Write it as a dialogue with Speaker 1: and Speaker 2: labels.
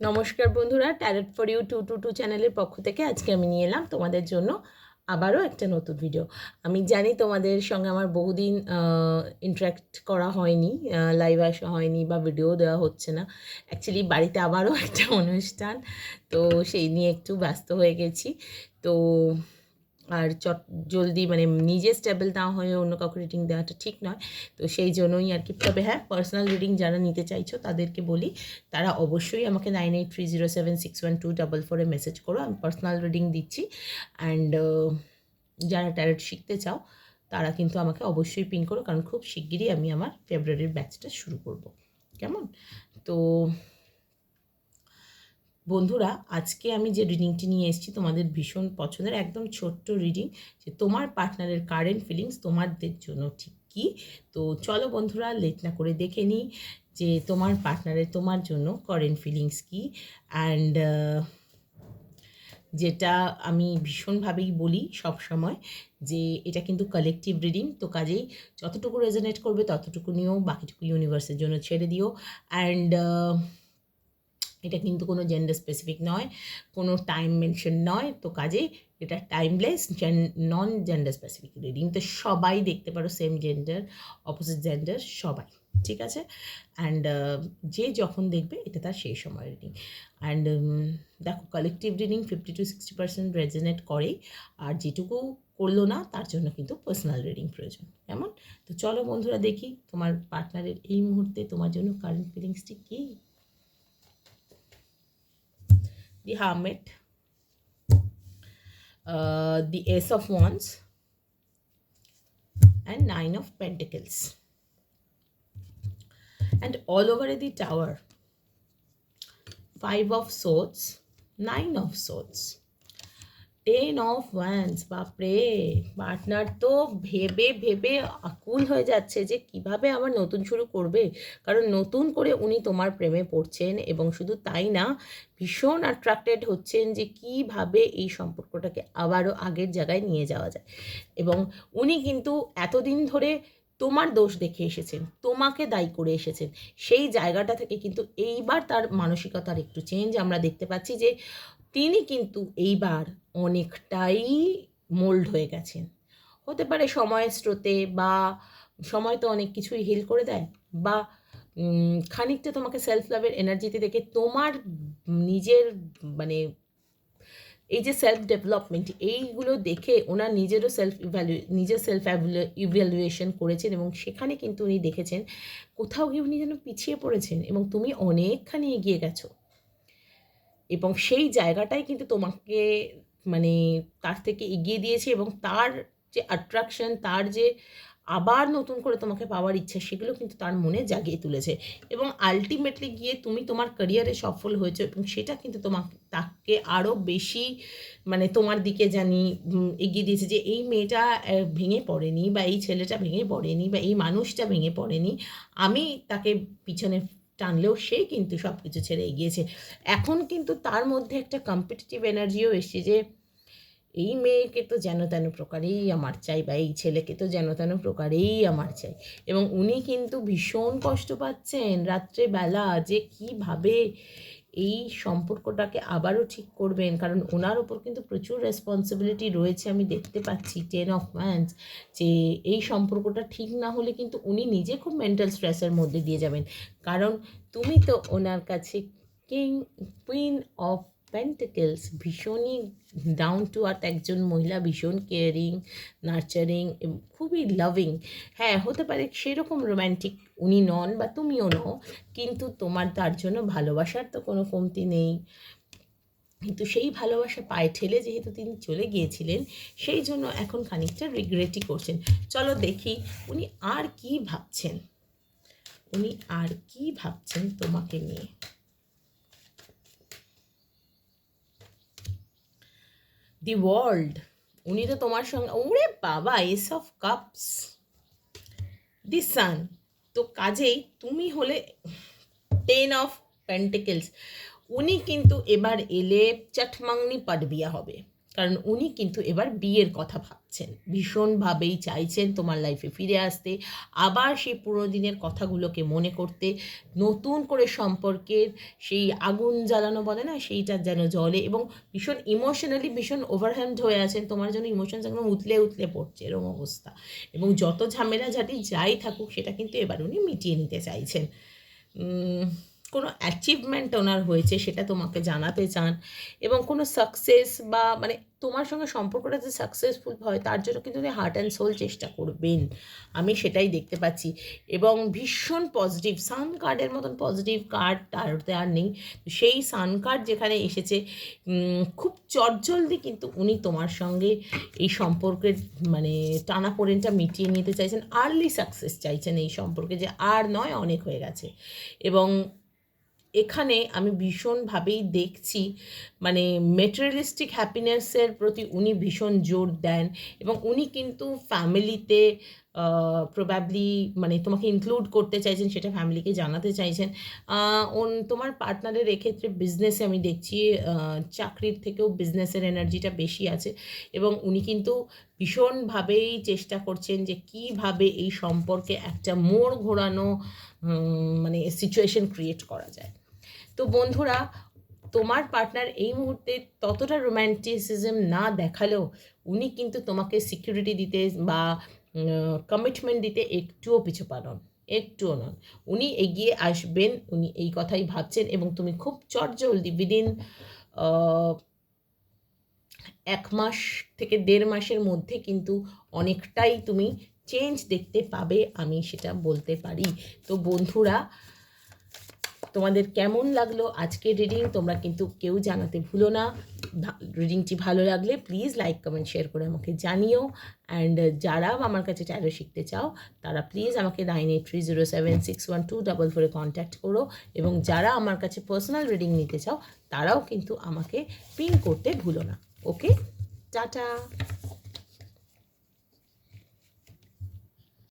Speaker 1: নমস্কার বন্ধুরা talent for you two two two চ্যানেলের পক্ষ থেকে আজকে আমি নিয়ে এলাম তোমাদের জন্য আবারও একটা নতুন ভিডিও আমি জানি তোমাদের সঙ্গে আমার বহুদিন ইন্টারাক্ট করা হয়নি লাইভ আসা হয়নি বা ভিডিও দেওয়া হচ্ছে না। অ্যাকচুয়ালি বাড়িতে আবারও একটা অনুষ্ঠান, তো সেই নিয়ে একটু ব্যস্ত হয়ে গেছি। তো আর চট, জলদি মানে নিজে স্টেবল না হয়ে অন্য কাউকে রিডিং দেওয়াটা ঠিক নয়। তো সেই জন্যই আর কি। তবে হ্যাঁ পার্সোনাল রিডিং যারা নিতে চাইছো, তাদেরকে বলি, তারা অবশ্যই আমাকে nine eight three zero seven six one two double ফোরে মেসেজ করো। আমি পার্সোনাল রিডিং দিচ্ছি। অ্যান্ড যারা ট্যারেট শিখতে চাও, তারা কিন্তু আমাকে অবশ্যই পিন করো। কারণ খুব শিগগিরই আমি আমার ফেব্রুয়ারির ব্যাচটা শুরু করব। কেমন? তো বন্ধুরা, আজকে আমি যে রিডিংটি নিয়ে এসেছি তোমাদের ভীষণ পছন্দের একদম ছোট্ট রিডিং যে তোমার পার্টনারের কারেন্ট ফিলিংস তোমাদের জন্য ঠিক কী? তো চলো বন্ধুরা লেট না করে দেখে নিই যে তোমার পার্টনারের তোমার জন্য কারেন্ট ফিলিংস কী। অ্যান্ড যেটা আমি ভীষণভাবেই বলি সব সময় যে এটা কিন্তু কালেকটিভ রিডিং তো কাজেই যতটুকু রেজনেট করবে ততটুকু নিয়েও বাকিটুকু ইউনিভার্সের জন্য ছেড়ে দিও। অ্যান্ড এটা কিন্তু কোনো জেন্ডার স্পেসিফিক নয়, কোনো টাইম মেনশন নয়, তো কাজেই এটা timeless non gender specific reading তো সবাই দেখতে পারো সেম জেন্ডার অপোজিট জেন্ডার সবাই, ঠিক আছে? অ্যান্ড যে যখন দেখবে এটা তার সেই সময় রিডিং অ্যান্ড দেখো collective reading fifty to sixty percent resonate করেই, আর যেটুকু করল না, তার জন্য কিন্তু পার্সোনাল রিডিং প্রয়োজন। কেমন? তো চলো বন্ধুরা দেখি তোমার পার্টনারের এই মুহূর্তে তোমার জন্য কারেন্ট ফিলিংসটি কী? The hermit uh, the ace of wands and nine of pentacles. And all over the tower five of swords nine of swords ten of wands বাপরে। পার্টনার তো ভেবে ভেবে আকুল হয়ে যাচ্ছে যে কীভাবে আবার নতুন শুরু করবে। কারণ নতুন করে উনি তোমার প্রেমে পড়ছেন এবং শুধু তাই না, ভীষণ অ্যাট্রাক্টেড হচ্ছেন যে কীভাবে এই সম্পর্কটাকে আবারও আগের জায়গায় নিয়ে যাওয়া যায়। এবং উনি কিন্তু এতদিন ধরে তোমার দোষ দেখে এসেছেন, তোমাকে দায়ী করে এসেছেন। সেই জায়গাটা থেকে কিন্তু এইবার তার মানসিকতার একটু চেঞ্জ আমরা দেখতে পাচ্ছি যে তিনি কিন্তু এইবার অনেকটাই মোল্ড হয়ে গেছেন। হতে পারে সময়ের স্রোতে বা সময় তো অনেক কিছুই হিল করে দেয় বা খানিকটা তোমাকে সেলফ লাভের এনার্জিতে দেখে তোমার নিজের মানে এই যে সেলফ ডেভেলপমেন্ট এইগুলো দেখে ওনার নিজেরও সেলফ ইভ্যালু নিজের সেলফ ইভ্যালুয়েশন করেছেন এবং সেখানে কিন্তু উনি দেখেছেন কোথাও গিয়ে উনি যেন পিছিয়ে পড়েছেন এবং তুমি অনেকখানি এগিয়ে গেছো। এবং সেই জায়গাটাই কিন্তু তোমাকে মানে তার থেকে এগিয়ে দিয়েছে এবং তার যে অ্যাট্রাকশন তার যে আবার নতুন করে তোমাকে পাওয়ার ইচ্ছা, সেগুলো কিন্তু তার মনে জাগিয়ে তুলেছে। এবং আলটিমেটলি গিয়ে তুমি তোমার ক্যারিয়ারে সফল হয়েছো এবং সেটা কিন্তু তোমাকে, তাকে আরও বেশি মানে তোমার দিকে জানি এগিয়ে দিয়েছে যে এই মেয়েটা ভেঙে পড়েনি বা এই ছেলেটা ভেঙে পড়েনি বা এই মানুষটা ভেঙে পড়েনি। আমি তাকে পিছনে টানলেও সে কিন্তু সব কিছু ছেড়ে এগিয়েছে। এখন কিন্তু তার মধ্যে একটা কম্পিটিটিভ এনার্জিও এসছে যে এই মেয়েকে তো যেন তেন প্রকারেই আমার চাই বা এই ছেলেকে তো যেন তেন প্রকারেই আমার চাই। এবং উনি কিন্তু ভীষণ কষ্ট পাচ্ছেন রাত্রেবেলা যে কীভাবে এই সম্পর্কটাকে আবারও ঠিক করবেন। কারণ ওনার ওপর কিন্তু প্রচুর রেসপন্সিবিলিটি রয়েছে। আমি দেখতে পাচ্ছি টেন অফ ম্যান্স যে এই সম্পর্কটা ঠিক না হলে কিন্তু উনি নিজে খুব মেন্টাল স্ট্রেসের মধ্যে দিয়ে যাবেন। কারণ তুমি তো ওনার কাছে কিং কুইন অফ পেন্টিকেলস ভীষণই ডাউন টু আর্থ একজন মহিলা, ভীষণ কেয়ারিং নার্চারিং খুবই লাভিং হ্যাঁ হতে পারে সেরকম রোম্যান্টিক উনি নন বা তুমিও নও, কিন্তু তোমার তার জন্য ভালোবাসার তো কোনো কমতি নেই। কিন্তু সেই ভালোবাসা পায়ে ঠেলে যেহেতু তিনি চলে গিয়েছিলেন, সেই জন্য এখন খানিকটা রিগ্রেটই করছেন। চলো দেখি উনি আর কি ভাবছেন। উনি আর কি ভাবছেন তোমাকে নিয়ে? The world. উনি তো তোমার সঙ্গে ওরে বাবা, ace of cups. The sun. তো কাজেই তুমি হলে টেন অফ প্যান্টেকেলস উনি কিন্তু এবার এলে চটমাংনি পাটবিয়া হবে। কারণ উনি কিন্তু এবার বিয়ের কথা ভাবছেন। ভীষণভাবেই চাইছেন তোমার লাইফে ফিরে আসতে। আবার সেই পুরোনো দিনের কথাগুলোকে মনে করতে, নতুন করে সম্পর্কের সেই আগুন জ্বালানো বলে না, সেইটা যেন জলে এবং ভীষণ ইমোশনালি ভীষণ ওভারহ্যান্ড হয়ে আছেন। তোমার জন্য ইমোশনস একদম উতলে উতলে পড়ছে এরকম অবস্থা। এবং যত ঝামেলা ঝাঁটি যাই থাকুক, সেটা কিন্তু এবার উনি মিটিয়ে নিতে চাইছেন। কোনো অ্যাচিভমেন্ট ওনার হয়েছে সেটা তোমাকে জানাতে চান এবং কোনো সাকসেস বা মানে তোমার সঙ্গে সম্পর্কটা যে সাকসেসফুল হয় তার জন্য কিন্তু উনি হার্ট অ্যান্ড সোল চেষ্টা করবেন। আমি সেটাই দেখতে পাচ্ছি। এবং ভীষণ পজিটিভ সান কার্ডের মতন পজিটিভ কার্ড তারতে আর নেই। সেই সান কার্ড যেখানে এসেছে খুব চটজলদি কিন্তু উনি তোমার সঙ্গে এই সম্পর্কের মানে টানাপোড়েনটা মিটিয়ে নিতে চাইছেন। আর্লি সাকসেস চাইছেন এই সম্পর্কে যে আর নয় অনেক হয়ে গেছে। এবং এখানে আমি ভীষণভাবেই দেখছি মানে মেটেরিয়ালিস্টিক হ্যাপিনেসের প্রতি উনি ভীষণ জোর দেন এবং উনি কিন্তু ফ্যামিলিতে প্রবাবলি মানে তোমাকে ইনক্লুড করতে চাইছেন, সেটা ফ্যামিলিকে জানাতে চাইছেন। তোমার পার্টনারের এক্ষেত্রে বিজনেসে আমি দেখছি চাকরির থেকেও বিজনেসের এনার্জিটা বেশি আছে এবং উনি কিন্তু ভীষণভাবেই চেষ্টা করছেন যে কীভাবে এই সম্পর্কে একটা মোড় ঘোরানো মানে সিচুয়েশন ক্রিয়েট করা যায়। তো বন্ধুরা, তোমার পার্টনার এই মুহূর্তে ততটা রোম্যান্টিসিজম না দেখালেও উনি কিন্তু তোমাকে সিকিউরিটি দিতে বা কমিটমেন্ট দিতে একটুও পিছু পানন, একটুও নন। উনি এগিয়ে আসবেন, উনি এই কথাই ভাবছেন এবং তুমি খুব চটজলদি উইদিন এক মাস থেকে দেড় মাসের মধ্যে কিন্তু অনেকটাই তুমি চেঞ্জ দেখতে পাবে, আমি সেটা বলতে পারি। তো বন্ধুরা তোমাদের কেমন লাগল আজকের রিডিং তোমরা কিন্তু কেউ জানাতে ভুলো না। রিডিংটি ভালো লাগলে প্লিজ লাইক কমেন্ট শেয়ার করে আমাকে জানিও। অ্যান্ড যারা আমার কাছে ট্যারো শিখতে চাও, তারা প্লিজ আমাকে nine eight three zero seven six one two double ফোরে কন্ট্যাক্ট করো। এবং যারা আমার কাছে পার্সোনাল রিডিং নিতে চাও, তারাও কিন্তু আমাকে পিন করতে ভুলো না। ওকে টাটা